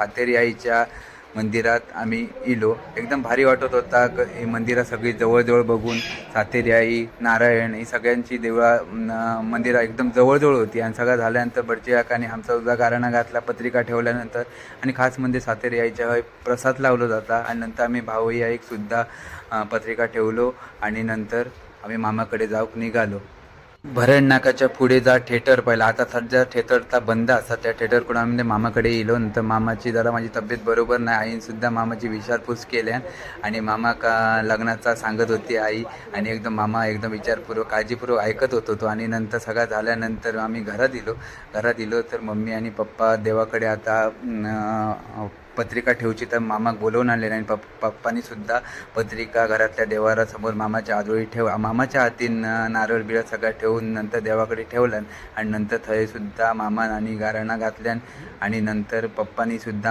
सातेरी आईच्या मंदिरात आम्ही इलो. एकदम भारी वाटत होता. क- ही मंदिरं सगळी जवळजवळ बघून सातेरी आई नारायण ही सगळ्यांची देवळा मंदिरं एकदम जवळजवळ होती. आणि सगळं झाल्यानंतर बडची काकाने आमचा सुद्धा गाराणा घातला पत्रिका ठेवल्यानंतर. आणि खास म्हणजे सातेरी आईच्या प्रसाद लावलो जाता. आणि नंतर आम्ही भाऊही आईकसुद्धा पत्रिका ठेवलो. आणि नंतर आम्ही मामाकडे जाऊक निघालो. भरण नाकाच्या पुढे जा थिएटर पहिला. आता सध्या थिएटरचा बंद असतात त्या थिएटरकडून आम्ही मामाकडे येलो नंतर मामाची जरा माझी तब्येत बरोबर नाही. आईनसुद्धा मामाची विचारपूस केल्या. आणि मामा का लग्नाचा सांगत होती आई. आणि एकदम मामा एकदम विचारपूर्वक काळजीपूर्वक ऐकत होतो तो आणि नंतर सगळं झाल्यानंतर आम्ही घरात येलो. घरात येलो तर मम्मी आणि पप्पा देवाकडे आता पत्रिका ठेवची तर मामाक बोलवून आणलेलं आणि पप पप्पानी सुद्धा पत्रिका घरातल्या देवारासमोर मामाच्या आजोळी ठेव मामाच्या हातीन नारळ बिळ सगळं ठेवून नंतर देवाकडे ठेवल्यान आणि नंतर थंय सुद्धा मामान आणि गाराणा घातल्यान आणि नंतर पप्पानी सुद्धा